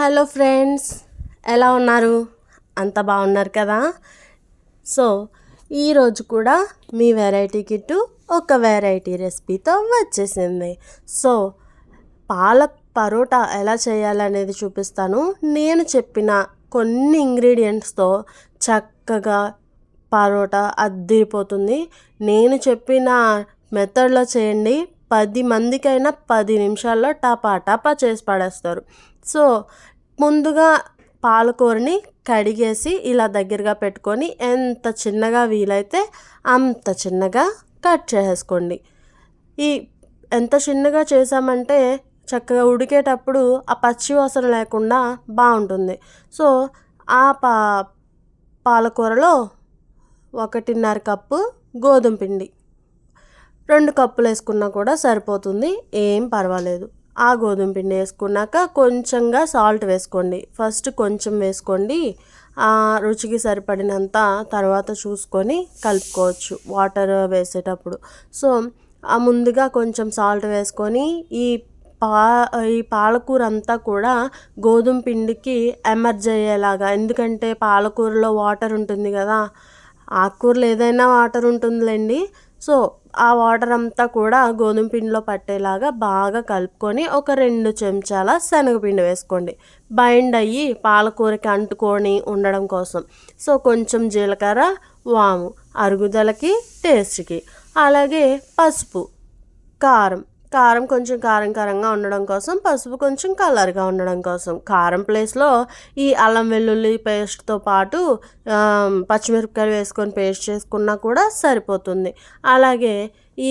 Hello friends ఎలా ఉన్నారు? అంత బాగున్నారు కదా? సో ఈరోజు కూడా మీ వెరైటీ కిట్టు ఒక వెరైటీ రెసిపీతో వచ్చేసింది. సో పాలక్ పరోటా ఎలా చేయాలనేది చూపిస్తాను. నేను చెప్పిన కొన్ని ఇంగ్రీడియంట్స్తో చక్కగా పరోటా అద్దిరిపోతుంది. నేను చెప్పిన మెథడ్లో చేయండి. పది మందికైనా పది నిమిషాల్లో టపా టపా చేసి పడేస్తారు. సో ముందుగా పాలకూరని కడిగేసి ఇలా దగ్గరగా పెట్టుకొని ఎంత చిన్నగా వీలైతే అంత చిన్నగా కట్ చేసేసుకోండి. ఈ ఎంత చిన్నగా చేసామంటే చక్కగా ఉడికేటప్పుడు ఆ పచ్చి వాసన లేకుండా బాగుంటుంది. సో ఆ పా పాలకూరలో ఒకటిన్నర కప్పు గోధుమ పిండి. రెండు కప్పులు వేసుకున్నా కూడా సరిపోతుంది. ఏం పర్వాలేదు. ఆ గోధుమ పిండి వేసుకున్నాక కొంచెంగా సాల్ట్ వేసుకోండి. ఫస్ట్ కొంచెం వేసుకోండి. ఆ రుచికి సరిపడినంత తర్వాత చూసుకొని కలుపుకోవచ్చు వాటర్ వేసేటప్పుడు. సో ఆ ముందుగా కొంచెం సాల్ట్ వేసుకొని ఈ పా ఈ పాలకూర అంతా కూడా గోధుమ పిండికి ఎమర్జ్ అయ్యేలాగా. ఎందుకంటే పాలకూరలో వాటర్ ఉంటుంది కదా ఆకుకూరలు ఏదైనా వాటర్ ఉంటుందిలేండి. సో ఆ వాటర్ అంతా కూడా గోధుమ పిండిలో పట్టేలాగా బాగా కలుపుకొని ఒక రెండు చెంచాల శనగపిండి వేసుకోండి. బైండ్ అయ్యి పాలకూరకి అంటుకొని ఉండడం కోసం. సో కొంచెం జీలకర్ర వాము అరుగుదలకి టేస్ట్కి అలాగే పసుపు కారం కారం కొంచెం కారం కారంగా ఉండడం కోసం పసుపు కొంచెం కలర్గా ఉండడం కోసం. కారం ప్లేస్లో ఈ అల్లం వెల్లుల్లి పేస్ట్తో పాటు పచ్చిమిరపకాయలు వేసుకొని పేస్ట్ చేసుకున్నా కూడా సరిపోతుంది. అలాగే ఈ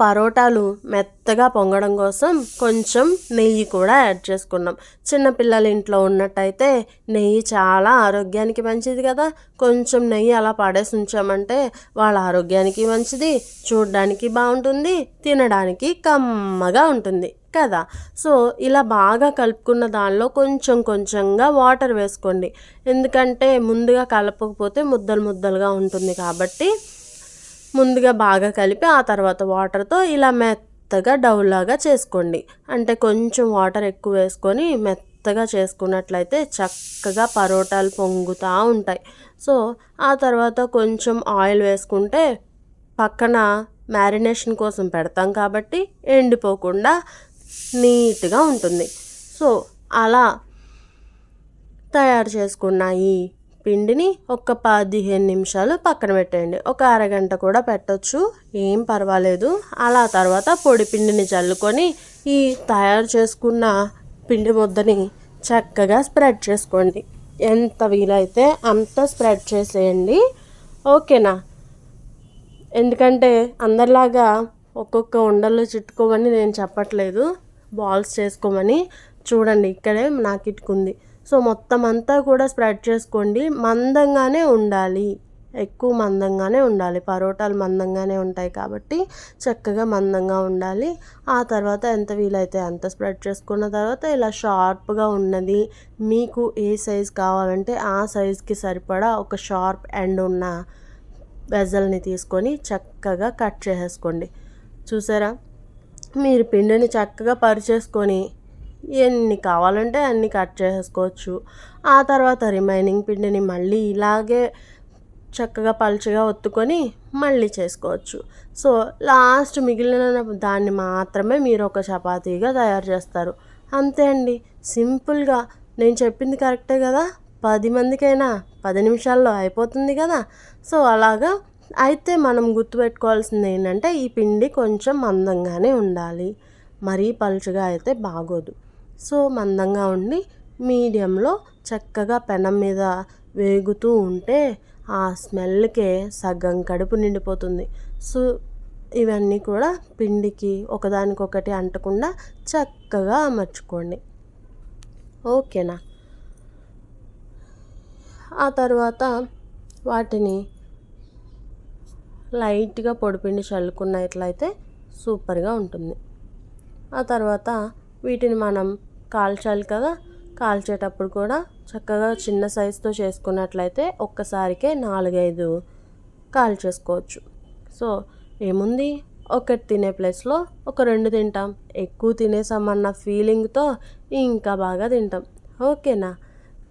పరోటాలు మెత్తగా పొంగడం కోసం కొంచెం నెయ్యి కూడా యాడ్ చేసుకున్నాం. చిన్నపిల్లల ఇంట్లో ఉన్నట్టయితే నెయ్యి చాలా ఆరోగ్యానికి మంచిది కదా. కొంచెం నెయ్యి అలా పడేసి ఉంచామంటే వాళ్ళ ఆరోగ్యానికి మంచిది చూడడానికి బాగుంటుంది తినడానికి కమ్మగా ఉంటుంది కదా. సో ఇలా బాగా కలుపుకున్న దానిలో కొంచెం కొంచెంగా వాటర్ వేసుకోండి. ఎందుకంటే ముందుగా కలపకపోతే ముద్దలు ముద్దలుగా ఉంటుంది కాబట్టి ముందుగా బాగా కలిపి ఆ తర్వాత వాటర్తో ఇలా మెత్తగా డౌలాగా చేసుకోండి. అంటే కొంచెం వాటర్ ఎక్కువ వేసుకొని మెత్తగా చేసుకున్నట్లయితే చక్కగా పరోటాలు పొంగుతూ ఉంటాయి. సో ఆ తర్వాత కొంచెం ఆయిల్ వేసుకుంటే పక్కన మ్యారినేషన్ కోసం పెడతాం కాబట్టి ఎండిపోకుండా నీట్గా ఉంటుంది. సో అలా తయారు చేసుకున్న ఈ పిండిని ఒక పదిహేను నిమిషాలు పక్కన పెట్టేయండి. ఒక అరగంట కూడా పెట్టచ్చు. ఏం పర్వాలేదు. అలా తర్వాత పొడి పిండిని చల్లుకొని ఈ తయారు చేసుకున్న పిండి ముద్దని చక్కగా స్ప్రెడ్ చేసుకోండి. ఎంత వీలైతే అంత స్ప్రెడ్ చేసేయండి. ఓకేనా? ఎందుకంటే అందరిలాగా ఒక్కొక్క ఉండల్లో చుట్టుకోమని నేను చెప్పట్లేదు. బాల్స్ చేసుకోమని. చూడండి ఇక్కడే నాకు ఇట్టుకుంది సో మొత్తం అంతా కూడా స్ప్రెడ్ చేసుకోండి. మందంగానే ఉండాలి. ఎక్కువ మందంగానే ఉండాలి. పరోటాలు మందంగానే ఉంటాయి కాబట్టి చక్కగా మందంగా ఉండాలి. ఆ తర్వాత ఎంత వీలైతే అంత స్ప్రెడ్ చేసుకున్న తర్వాత ఇలా షార్ప్గా ఉన్నది. మీకు ఏ సైజ్ కావాలంటే ఆ సైజ్కి సరిపడా ఒక షార్ప్ ఎండ్ ఉన్న వెజల్ని తీసుకొని చక్కగా కట్ చేసేసుకోండి. చూసారా? మీరు పిండిని చక్కగా పరిచేసుకొని ఎన్ని కావాలంటే అన్ని కట్ చేసుకోవచ్చు ఆ తర్వాత రిమైనింగ్ పిండిని మళ్ళీ ఇలాగే చక్కగా పలుచగా ఒత్తుకొని మళ్ళీ చేసుకోవచ్చు. సో లాస్ట్ మిగిలిన దాన్ని మాత్రమే మీరు ఒక చపాతీగా తయారు చేస్తారు. అంతే అండి. సింపుల్గా. నేను చెప్పింది కరెక్టే కదా? పది మందికైనా పది నిమిషాల్లో అయిపోతుంది కదా? సో అలాగా. అయితే మనం గుర్తుపెట్టుకోవాల్సింది ఏంటంటే ఈ పిండి కొంచెం మందంగానే ఉండాలి. మరీ పలుచగా అయితే బాగోదు. సో మందంగా ఉండి మీడియంలో చక్కగా పెనం మీద వేగుతూ ఉంటే ఆ స్మెల్కే సగం కడుపు నిండిపోతుంది. సో ఇవన్నీ కూడా పిండికి ఒకదానికొకటి అంటకుండా చక్కగా అమర్చుకోండి. ఓకేనా? ఆ తర్వాత వాటిని లైట్గా పొడిపిండి చల్లుకున్నట్లయితే సూపర్గా ఉంటుంది. ఆ తర్వాత వీటిని మనం కాల్చాలి కదా. కాల్చేటప్పుడు కూడా చక్కగా చిన్న సైజుతో చేసుకున్నట్లయితే ఒక్కసారికే నాలుగైదు కాల్చేసుకోవచ్చు సో ఏముంది? ఒకటి తినే ప్లేస్లో ఒక రెండు తింటాం. ఎక్కువ తినేసామన్న ఫీలింగ్తో ఇంకా బాగా తింటాం. ఓకేనా?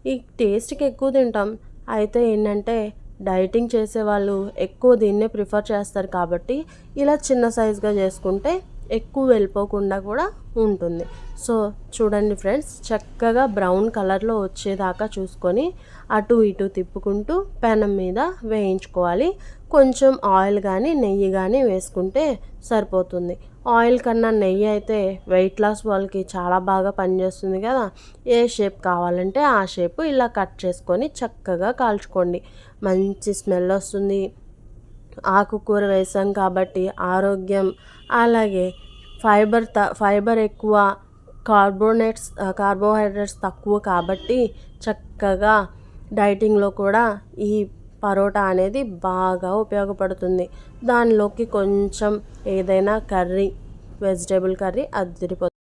ఈ టేస్ట్కి ఎక్కువ తింటాం. అయితే ఏంటంటే డైటింగ్ చేసేవాళ్ళు ఎక్కువ దీన్నే ప్రిఫర్ చేస్తారు కాబట్టి ఇలా చిన్న సైజుగా చేసుకుంటే ఎక్కువ వెళ్ళిపోకుండా కూడా ఉంటుంది. సో చూడండి ఫ్రెండ్స్ చక్కగా బ్రౌన్ కలర్లో వచ్చేదాకా చూసుకొని అటు ఇటు తిప్పుకుంటూ పెనం మీద వేయించుకోవాలి. కొంచెం ఆయిల్ కానీ నెయ్యి కానీ వేసుకుంటే సరిపోతుంది. ఆయిల్ కన్నా నెయ్యి అయితే వెయిట్ లాస్ వాళ్ళకి చాలా బాగా పనిచేస్తుంది కదా. ఏ షేప్ కావాలంటే ఆ షేప్ ఇలా కట్ చేసుకొని చక్కగా కాల్చుకోండి. మంచి స్మెల్ వస్తుంది. ఆకుకూర వేసాం కాబట్టి ఆరోగ్యం. అలాగే ఫైబర్ త ఫైబర్ ఎక్కువ కార్బోనేట్స్ కార్బోహైడ్రేట్స్ తక్కువ కాబట్టి చక్కగా డైటింగ్లో కూడా ఈ పరోటా అనేది బాగా ఉపయోగపడుతుంది. దానిలోకి కొంచెం ఏదైనా కర్రీ వెజిటేబుల్ కర్రీ అదిరిపోతుంది